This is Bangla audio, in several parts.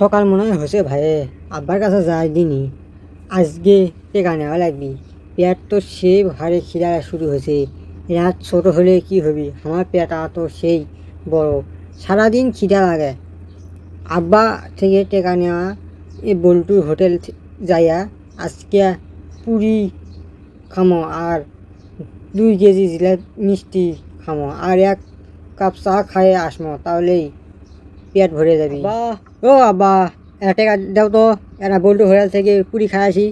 সকাল মনে হয় হয়েছে ভাই, আব্বার কাছে যাই দিনি। আজকে টেকা নেওয়া লাগবি। পেট তো সেই ভারে খিদা শুরু হয়েছে। রাত ছোট হলে কি হবি? আমার পেটা তো সেই বড়। সারাদিন খিদা লাগে। আব্বা থেকে টেকা নেওয়া এই বল্টু হোটেল যাইয়া আজকে পুরি খামো আর দুই কেজি জিলাপ মিষ্টি খামো। আর এক কাপ চা খাইয়ে আসমো, তাহলেই পেট ভরে যাবি। বাহ ও আব্বা একটা টাকা দাও তো একটা বল্টু হোটেল থেকে পুরি খাই আসি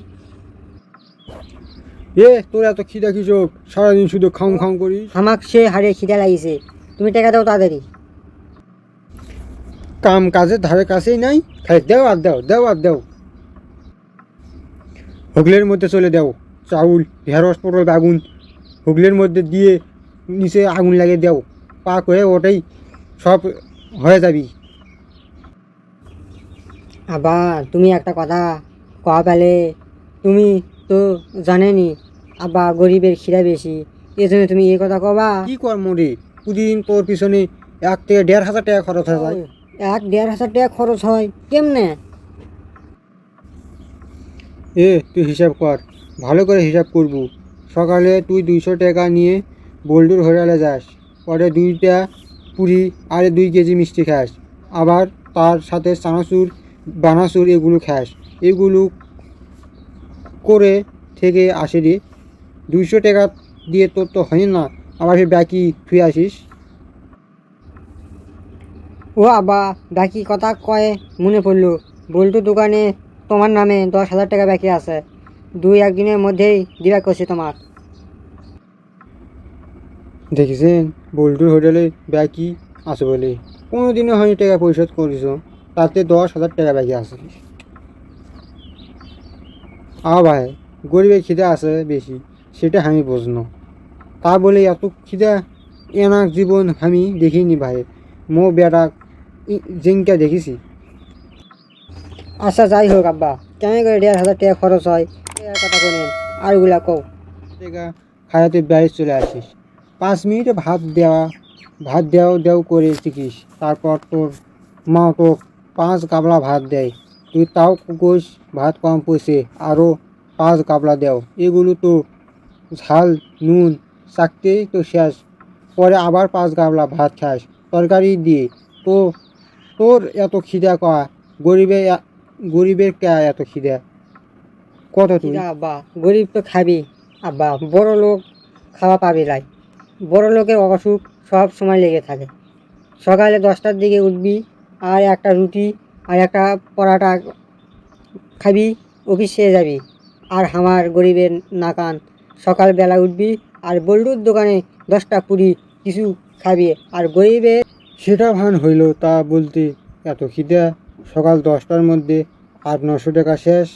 এ তোর এত খিদা কিসব সারাদিন শুধু খাম খাম করি। আমাক সে হারে খিদা লাগিছে। তুমি টাকা দাও তাড়াতাড়ি। কাম কাজের ধারে কাছেই নাই। খাই দেও আর দেও দেও আর দেও। হুগলের মধ্যে চলে দেও। চাউল ঢেঁড়স পটল বেগুন। হুগলের মধ্যে দিয়ে নিচে আগুন লাগিয়ে দেও। পাক হয়ে ওটাই সব হয়ে যাবি। আব্বা তুমি একটা কথা কওয়া পেলে। তুমি তো জানেনি আব্বা গরিবের খিদা বেশি এই জন্য তুমি এই কথা কবা। কি কর্ম রে? প্রতিদিন তোর পিছনে এক থেকে দেড় হাজার টাকা খরচ হয়ে যায় এক দেড় হাজার টাকা খরচ হয় কেমনে? এ তুই হিসাব কর ভালো করে হিসাব করব। সকালে তুই দুইশো টাকা নিয়ে বোল্ডুর হোটেলে যাস পরে দুইটা পুরি আর দুই কেজি মিষ্টি খাস। আবার তার সাথে চানাচুর বানাচুর এগুলো খাস। এগুলো করে থেকে আসে রে। দুইশো টাকা দিয়ে তোর তো হয় না। আবার সে বাকি তুই আসিস? ও আব্বা বাকি কথা কয়ে মনে পড়ল। বল্টু দোকানে তোমার নামে দশ হাজার টাকা ব্যাকি আছে। দুই একদিনের মধ্যেই দিবা করছি তোমার। দেখেছেন? বোল্ডুর হোটেলে ব্যাকি আছে বলে। কোনো দিনও হয়নি টাকা পরিশোধ করিস। তাতে দশ হাজার টাকা বাকি আছে। আ ভাই, গরিবের খিদে আছে বেশি, সেটা আমি বুঝনো তা বলে এত খিদা, এনাক জীবন আমি দেখিনি ভাই। মো বেটা জিঙ্কা দেখেছি। আচ্ছা যাই হোক আব্বা, কেমন করে দেড় হাজার টাকা খরচ হয় কথা বলেন, আর ওগুলা কও। টাকা খায়াতে ব্যারেজ চলে আসিস। পাঁচ মিনিটে ভাত দেওয়া, ভাত দেও দেও করে শিখিস তারপর তোর মা তো পাঁচ গাবলা ভাত দেয়। তুই তাও কোষ ভাত কম পয়সে আরও পাঁচ গাবলা দেও। এগুলো তো ঝাল, নুন চাকতেই তো শেষ। পরে আবার পাঁচ গাবলা ভাত খাস, তরকারি দিয়ে। তো তোর এত খিদা কয়া গরিবের এ- গরিবের কে এত খিদা? কত তুই? আব্বা, গরিব তো খাবি। আব্বা, বড় লোক খাওয়া পাবি লাই। বড় লোকের অসুখ সব সময় লেগে থাকে। সকালে দশটার দিকে উঠবি আর একটা রুটি আর একটা পরাটা খাবি অফিসে যাবি। আর আমার গরিবের নাকান, সকালবেলা উঠবি আর বল্লুর দোকানে দশটা পুরি কিছু খাবি আর গরিবের সেটা ভান হইল তা বলতে এত খিদা? সকাল দশটার মধ্যে আট নশো টাকা শেষ?